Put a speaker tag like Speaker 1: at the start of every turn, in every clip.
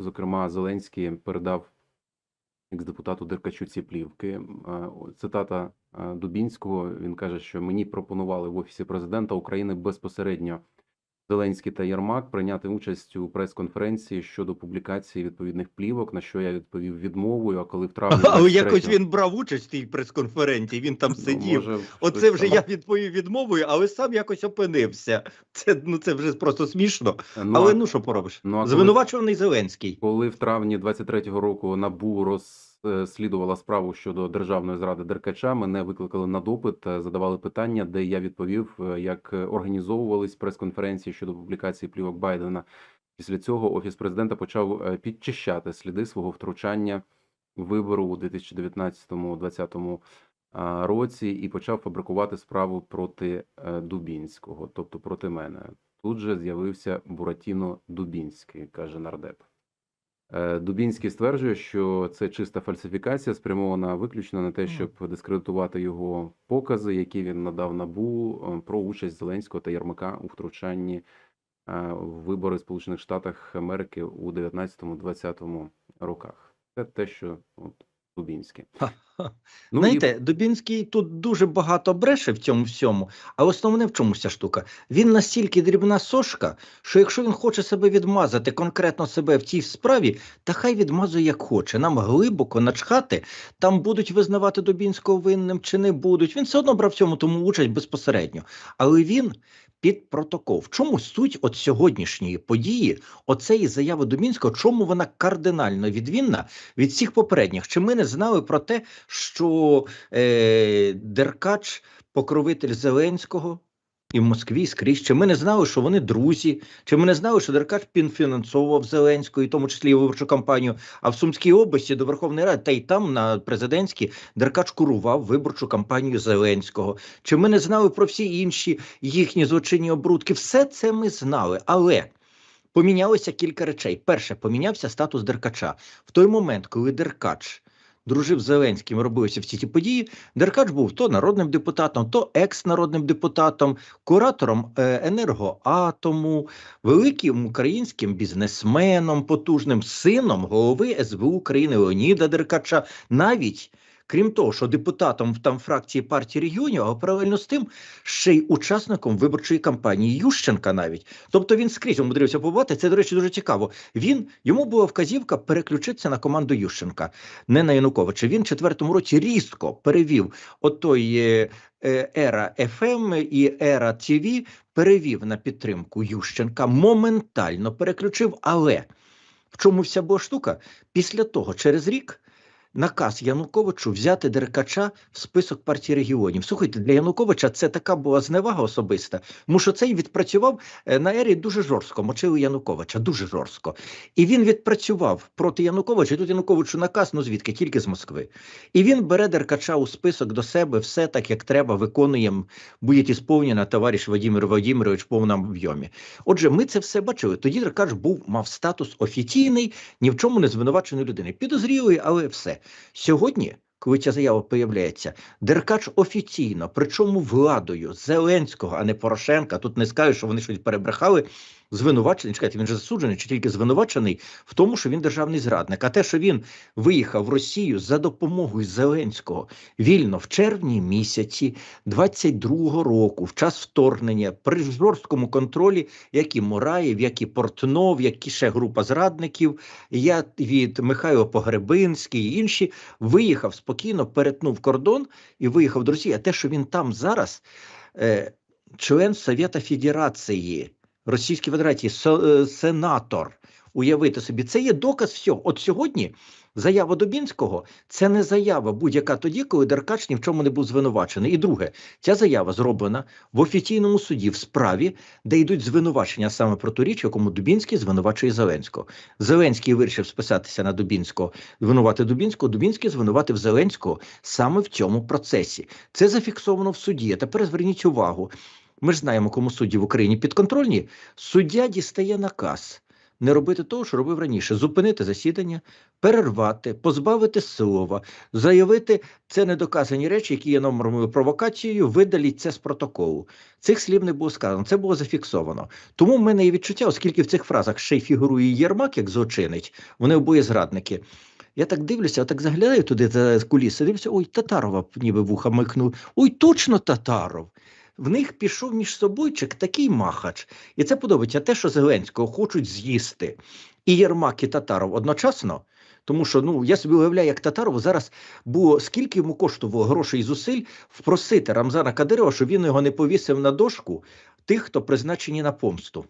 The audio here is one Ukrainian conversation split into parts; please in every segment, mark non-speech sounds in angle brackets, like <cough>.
Speaker 1: Зокрема, Зеленський передав екс-депутату Деркачу ці плівки. Цитата Дубінського. Він каже, що мені пропонували в офісі президента України безпосередньо Зеленський та Єрмак прийняти участь у прес-конференції щодо публікації відповідних плівок, на що я відповів відмовою. А коли в <laughs> травні
Speaker 2: Але якось він брав участь в тій прес-конференції, він там
Speaker 1: Ну,
Speaker 2: сидів.
Speaker 1: може,
Speaker 2: Оце вже
Speaker 1: там.
Speaker 2: я відповів відмовою, але сам якось опинився. Це ну це вже просто смішно.
Speaker 1: Ну,
Speaker 2: але
Speaker 1: а-
Speaker 2: ну що поробиш?
Speaker 1: ну, а коли-
Speaker 2: Звинувачуваний Зеленський.
Speaker 1: Коли в травні 23-го року НАБУ розслідувала справу щодо державної зради Деркача, мене викликали на допит, е, задавали питання, де я відповів, е, як організовувались прес-конференції щодо публікації плівок Байдена. Після цього офіс президента почав е, підчищати сліди свого втручання вибору у 2019-2020 а, році і почав фабрикувати справу проти е, Дубінського, тобто проти мене. Тут же з'явився Буратіно Дубінський, каже нардеп. Е, Дубінський стверджує, що це чиста фальсифікація, спрямована виключно на те, щоб дискредитувати його покази, які він надав набу про участь Зеленського та Єрмака у втручанні е, в вибори в Сполучених Штатах Америки у 19-20 роках. Це те, що от, Дубінський.
Speaker 2: Ха-ха.
Speaker 1: Ну,
Speaker 2: Знаєте, Дубінський тут дуже багато бреше в цьому всьому, а основне в чому ця штука? Він настільки дрібна сошка, що якщо він хоче себе відмазати, конкретно себе в цій справі, та хай відмазує як хоче. Нам глибоко начхати, там будуть визнавати Дубінського винним чи не будуть. Він все одно брав в цьому тому участь безпосередньо. Але він під протокол. В чому суть от сьогоднішньої події, оцеї заяви до Мінського, чому вона кардинально відмінна від всіх попередніх? Чи ми не знали про те, що е, Деркач покровитель Зеленського і в Москві і скрізь? Чи ми не знали, що вони друзі? Чи ми не знали, що Деркач фінансовував Зеленського, і в тому числі і виборчу кампанію? А в Сумській області до Верховної Ради, та й там на президентській Деркач курував виборчу кампанію Зеленського. Чи ми не знали про всі інші їхні злочинні обрудки? Все це ми знали, але. Помінялося кілька речей. Перше, помінявся статус Деркача. В той момент, коли Деркач дружив з Зеленським, робилися всі ці події, Деркач був то народним депутатом, то екс-народним депутатом, куратором е, енергоатому, великим українським бізнесменом, потужним сином голови СБУ України Леоніда Деркача, навіть. Крім того, що депутатом там фракції партії регіонів, а паралельно з тим ще й учасником виборчої кампанії Ющенка навіть. Тобто він скрізь умудрився побувати. Це, до речі, дуже цікаво. Він йому була вказівка переключитися на команду Ющенка, не на Януковича. Він в четвертому році різко перевів отой е, е, ера ФМ і ера ТВ, перевів на підтримку Ющенка, моментально переключив. Але в чому вся була штука? Після того, через рік. Наказ Януковичу взяти Деркача в список партії регіонів. Слухайте, для Януковича це така була зневага особиста, тому що цей відпрацював е, на ері дуже жорстко, мочили Януковича, дуже жорстко. І він відпрацював проти Януковича. і Тут Януковичу наказ, ну звідки? Тільки з Москви. І він бере Деркача у список до себе, все так, як треба, виконує, буде сповнена товариш Владимир Владимирович в повному об'ємі. Отже, ми це все бачили. Тоді Деркач був, мав статус офіційний, ні в чому не звинуваченої людини. Підозрілий, але все. Сьогодні, коли ця заява появляється, Деркач офіційно, причому владою Зеленського, а не Порошенка. Тут не скажу, що вони щось перебрехали. Звинувачений, чекайте, він же засуджений чи тільки звинувачений в тому, що він державний зрадник. А те, що він виїхав в Росію за допомогою Зеленського вільно в червні місяці 22-го року, в час вторгнення, при жорсткому контролі, як і Мураєв, як і Портнов, як і ще група зрадників, я від Михайло Погребинський і інші виїхав спокійно, перетнув кордон і виїхав до Росії. А те, що він там зараз, е, член Совєта Федерації Російської Федерації, е, сенатор. Уявити собі, це є доказ всього. От сьогодні заява Дубінського це не заява будь-яка тоді, коли Деркач ні в чому не був звинувачений. І друге, ця заява зроблена в офіційному суді в справі, де йдуть звинувачення саме про ту річ, якому Дубінський звинувачує Зеленського. Зеленський вирішив списатися на Дубінського, звинувати Дубінського. Дубінський звинуватив Зеленського саме в цьому процесі. Це зафіксовано в суді. А тепер зверніть увагу. Ми ж знаємо, кому судді в Україні підконтрольні. Суддя дістає наказ. не робити того, що робив раніше: зупинити засідання, перервати, позбавити слова, заявити це недоказані речі, які є номерною провокацією, видаліть це з протоколу. Цих слів не було сказано, це було зафіксовано. Тому в мене є відчуття, оскільки в цих фразах ще й фігурує Єрмак як злочинець, вони обоє зрадники. Я так дивлюся, так заглядаю туди за куліси, дивлюся, ой, Татарова ніби вуха микнув. Ой, точно Татаров. В них пішов між собойчик такий махач. І це подобається те, що Зеленського хочуть з'їсти і Єрмак, і Татаров одночасно. Тому що ну я собі уявляю, як Татарову зараз було скільки йому коштувало грошей і зусиль впросити Рамзана Кадирова, щоб він його не повісив на дошку тих, хто призначені на помсту.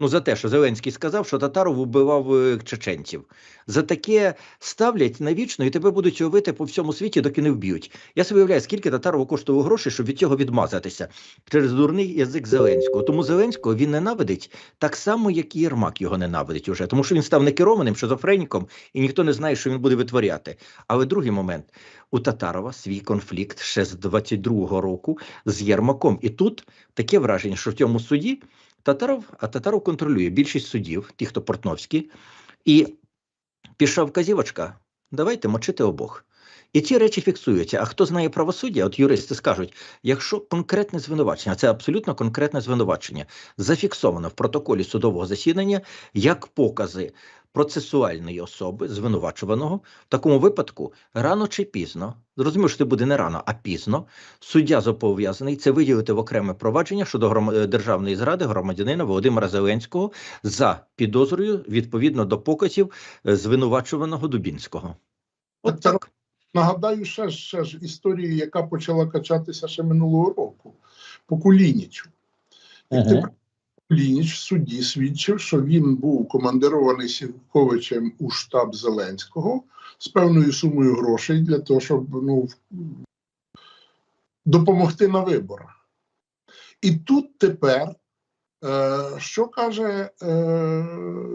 Speaker 2: Ну, за те, що Зеленський сказав, що Татаров вбивав е, чеченців. За таке ставлять навічно і тебе будуть ловити по всьому світі, доки не вб'ють. Я собі уявляю, скільки Татарову коштувало грошей, щоб від цього відмазатися через дурний язик Зеленського. Тому Зеленського він ненавидить так само, як і Єрмак його ненавидить уже, тому що він став некерованим шизофреніком, і ніхто не знає, що він буде витворяти. Але другий момент у Татарова свій конфлікт ще з 22-го року з Єрмаком. І тут таке враження, що в цьому суді Татаров, а Татаров контролює більшість судів, ті, хто портновські, і пішла вказівочка, давайте мочити обох. І ці речі фіксуються. А хто знає правосуддя, от юристи скажуть, якщо конкретне звинувачення, це абсолютно конкретне звинувачення, зафіксовано в протоколі судового засідання як покази процесуальної особи, звинувачуваного, в такому випадку рано чи пізно, зрозуміло, що це буде не рано, а пізно, суддя зобов'язаний це виділити в окреме провадження щодо гром... е, державної зради громадянина Володимира Зеленського за підозрою відповідно до показів е, звинувачуваного Дубінського. От так.
Speaker 3: Нагадаю ще, ж- ще ж історію, яка почала качатися ще минулого року по Кулінічу. Як ти Кулініч в суді свідчив, що він був командирований Сівковичем у штаб Зеленського з певною сумою грошей для того, щоб ну, допомогти на виборах. І тут тепер, що каже е,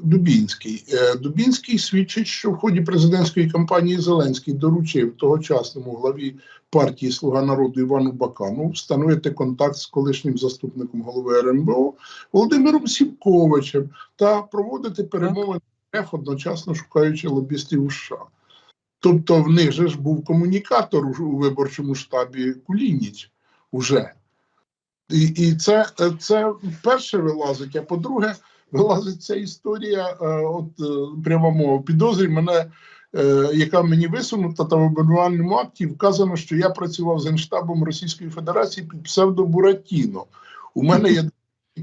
Speaker 3: Дубінський? Е, Дубінський свідчить, що в ході президентської кампанії Зеленський доручив тогочасному главі партії Слуга народу Івану Бакану встановити контакт з колишнім заступником голови РНБО Володимиром Сівковичем та проводити перемовини одночасно шукаючи лобістів США. Тобто в них же ж був комунікатор у виборчому штабі Кулініч уже. І, і це, е, це перше вилазить, а по-друге, вилазить ця історія, е, от е, прямо мова підозрі мене, яка мені висунута та в обвинувальному акті вказано, що я працював з Генштабом Російської Федерації під псевдо Буратіно. У мене є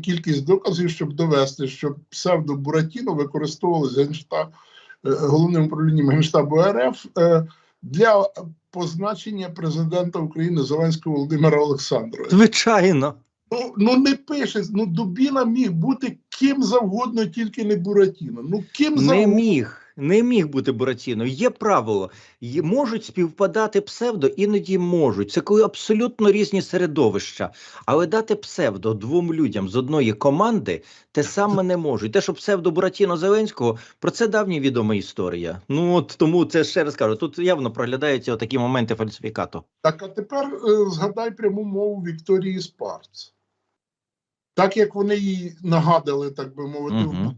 Speaker 3: кількість доказів, щоб довести, що псевдо Буратіно використовувалося Генштаб, головним управлінням Генштабу РФ для позначення президента України Зеленського Володимира Олександровича.
Speaker 2: Звичайно.
Speaker 3: Ну, ну не пише, ну Дубіна міг бути ким завгодно, тільки не Буратіно. Ну ким
Speaker 2: Не
Speaker 3: завгодно.
Speaker 2: міг, не міг бути Буратіно. Є правило. Є- Можуть співпадати псевдо, іноді можуть. Це коли абсолютно різні середовища. Але дати псевдо двом людям з одної команди те саме не можуть. Те, що псевдо Буратіно Зеленського, про це давня відома історія. Ну от тому це ще раз кажу. Тут явно проглядаються такі моменти фальсифікату.
Speaker 3: Так, а тепер е, згадай пряму мову Вікторії Спарц. Так як вони їй нагадали, так би мовити,
Speaker 2: Угу.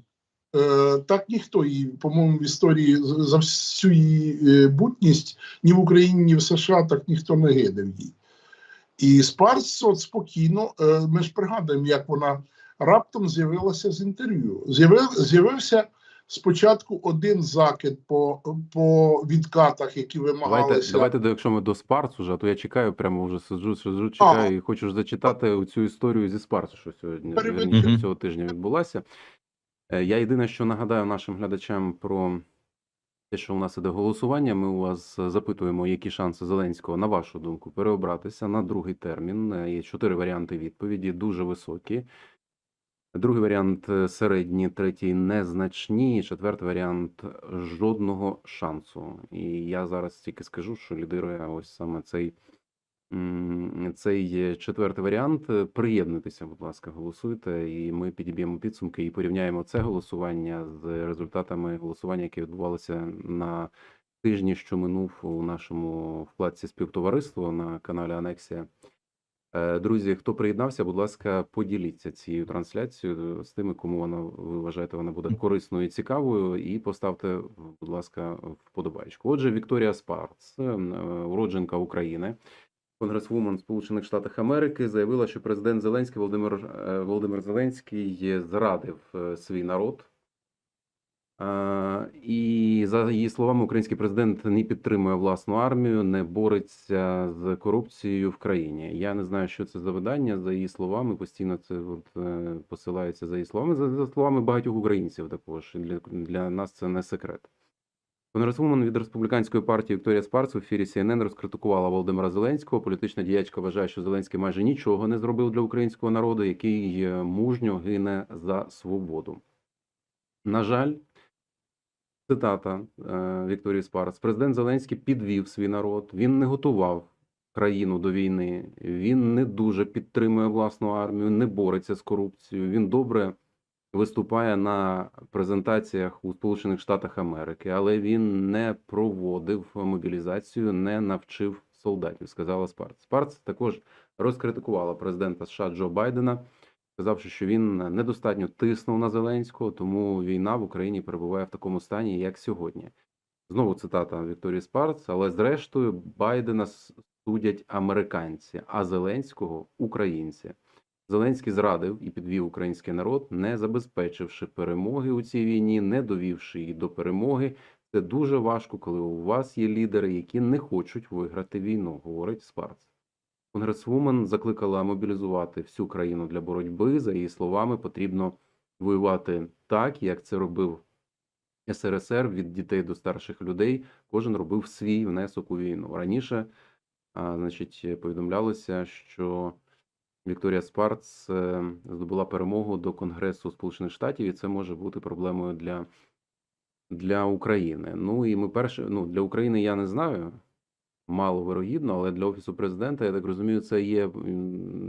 Speaker 3: Е, так ніхто її, по-моєму, в історії за всю її е, бутність ні в Україні, ні в США так ніхто не гидав їй. І Спарс от спокійно, е, ми ж пригадуємо, як вона раптом з'явилася з інтерв'ю. З'явив, з'явився спочатку один закид по, по відкатах, які
Speaker 1: Давайте,
Speaker 3: вимагалися.
Speaker 1: давайте, до- якщо ми до Спарсу вже, а то я чекаю, прямо вже сиджу, сиджу, чекаю і хочу ж зачитати цю історію зі Спарсу, що сьогодні
Speaker 2: Мгм.
Speaker 1: цього тижня відбулася. Е, Я єдине, що нагадаю нашим глядачам про те, що у нас іде голосування. Ми у вас запитуємо, які шанси Зеленського, на вашу думку, переобратися на другий термін. Е, Є чотири варіанти відповіді, дуже високі. Другий варіант е, середні, третій незначні, четвертий варіант жодного шансу. І я зараз тільки скажу, що лідирує ось саме цей, цей е, четвертий варіант. Е, Приєднуйтеся, будь ласка, голосуйте, і ми підіб'ємо підсумки і порівняємо це голосування з результатами голосування, яке відбувалося на тижні, що минув у нашому вкладці співтовариство на каналі Анексія. Е, Друзі, хто приєднався, будь ласка, поділіться цією трансляцією з тими, кому вона ви вважаєте, вона буде корисною і цікавою, і поставте, будь ласка, вподобайку. Отже, Вікторія Спарц, е, уродженка України, конгресвумен Сполучених Штатах Америки, заявила, що президент Зеленський Володимир е, Володимир Зеленський зрадив свій народ. Е, І за її словами, український президент не підтримує власну армію, не бореться з корупцією в країні. Я не знаю, що це за видання. За її словами, постійно це от, е, посилається за її словами. За, за словами багатьох українців, також для, для нас це не секрет. Конгресвумен від республіканської партії Вікторія Спарц в ефірі CNN розкритикувала Володимира Зеленського. Політична діячка вважає, що Зеленський майже нічого не зробив для українського народу, який е, мужньо гине за свободу. На жаль, цитата е, Вікторії Спарц. Президент Зеленський підвів свій народ. Він не готував країну до війни. Він не дуже підтримує власну армію, не бореться з корупцією. Він добре виступає на презентаціях у Сполучених Штатах Америки, але він не проводив мобілізацію, не навчив солдатів, сказала Спарц. Спарц також розкритикувала президента США Джо Байдена, сказавши, що він недостатньо тиснув на Зеленського, тому війна в Україні перебуває в такому стані, як сьогодні. Знову цитата Вікторії Спарц, але зрештою Байдена судять американці, а Зеленського українці. Зеленський зрадив і підвів український народ, не забезпечивши перемоги у цій війні, не довівши її до перемоги. Це дуже важко, коли у вас є лідери, які не хочуть виграти війну, говорить Спарц. Конгресвумен закликала мобілізувати всю країну для боротьби. За її словами, потрібно воювати так, як це робив СРСР від дітей до старших людей. Кожен робив свій внесок у війну. Раніше, а, значить, повідомлялося, що Вікторія Спарц е, здобула перемогу до Конгресу Сполучених Штатів, і це може бути проблемою для, для України. Ну і ми перше, ну для України я не знаю. Мало вирогідно, але для офісу президента, я так розумію, це є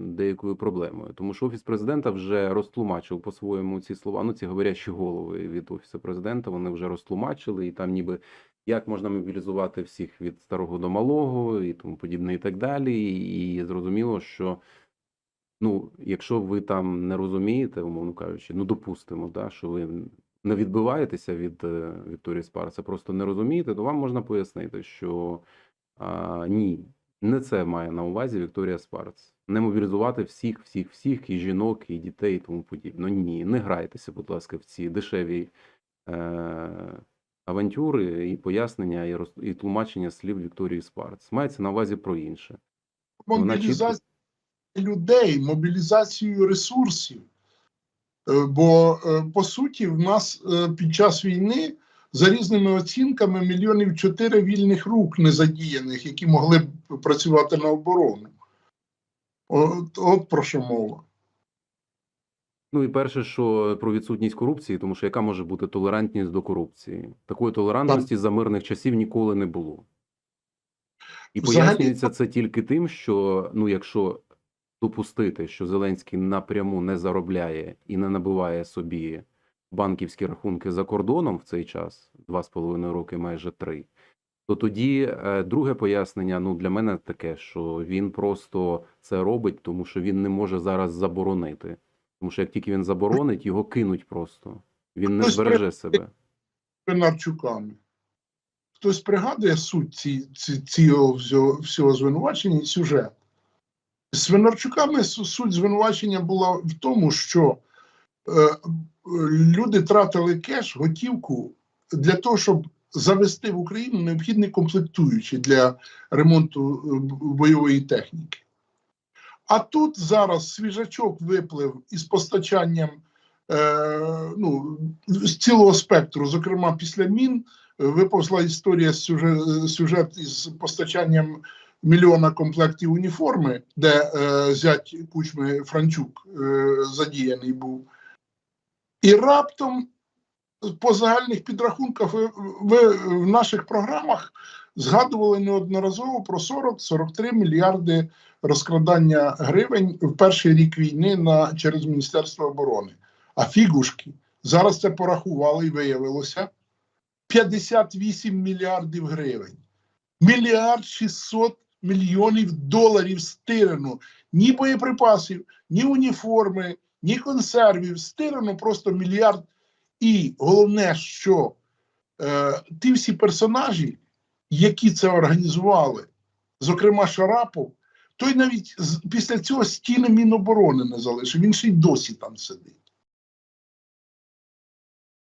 Speaker 1: деякою проблемою, тому що офіс президента вже розтлумачив по-своєму ці слова. Ну, ці говорящі голови від офісу президента, вони вже розтлумачили, і там ніби як можна мобілізувати всіх від старого до малого і тому подібне, і так далі. І, зрозуміло, що ну, якщо ви там не розумієте, умовно кажучи, ну допустимо, да, що ви не відбиваєтеся від е, Вікторії Спарса, просто не розумієте, то вам можна пояснити, що ні, не це має на увазі Вікторія Спарц. Не мобілізувати всіх, всіх, всіх, і жінок, і дітей, і тому подібне. Ні, не грайтеся, будь ласка, в ці дешеві е, авантюри і пояснення, і, роз, і тлумачення слів Вікторії Спарц. Мається на увазі про інше. Вона
Speaker 3: мобілізацію людей, мобілізацію ресурсів. Е, Бо е, по суті, в нас е, під час війни за різними оцінками мільйонів чотири вільних рук незадіяних, які могли б працювати на оборону. От, от про що мова.
Speaker 1: Ну і перше, що про відсутність корупції, тому що яка може бути толерантність до корупції? Такої толерантності за мирних часів ніколи не було. І
Speaker 3: Взагалі-
Speaker 1: пояснюється це тільки тим, що ну, якщо допустити, що Зеленський напряму не заробляє і не набиває собі банківські рахунки за кордоном в цей час, два з половиною роки, майже три, то тоді е, друге пояснення ну для мене таке, що він просто це робить, тому що він не може зараз заборонити. Тому що як тільки він заборонить, його кинуть просто. Він не
Speaker 3: Хтось
Speaker 1: збереже себе.
Speaker 3: Пенарчуками. Хтось пригадує суть ці, ці, цього всього, всього звинувачення і сюжет. З Свинарчуками суть звинувачення була в тому, що люди тратили кеш, готівку для того, щоб завести в Україну необхідні комплектуючі для ремонту е, бойової техніки. А тут зараз свіжачок виплив із постачанням е, ну, з цілого спектру, зокрема після мін, е, виповзла історія сюжет, сюжет із постачанням мільйона комплектів уніформи, де е, зять кучми Франчук е, задіяний був. І раптом по загальних підрахунках ви, в наших програмах згадували неодноразово про 40-43 мільярди розкрадання гривень в перший рік війни на через Міністерство оборони. А фігушки зараз це порахували і виявилося 58 мільярдів гривень. Мільярд 600 мільйонів доларів стирено. Ні боєприпасів, ні уніформи, ні консервів. стирано просто мільярд. І головне, що е, ті всі персонажі, які це організували, зокрема Шарапов, той навіть після цього стіни Міноборони не залишив. Він ще й досі там сидить.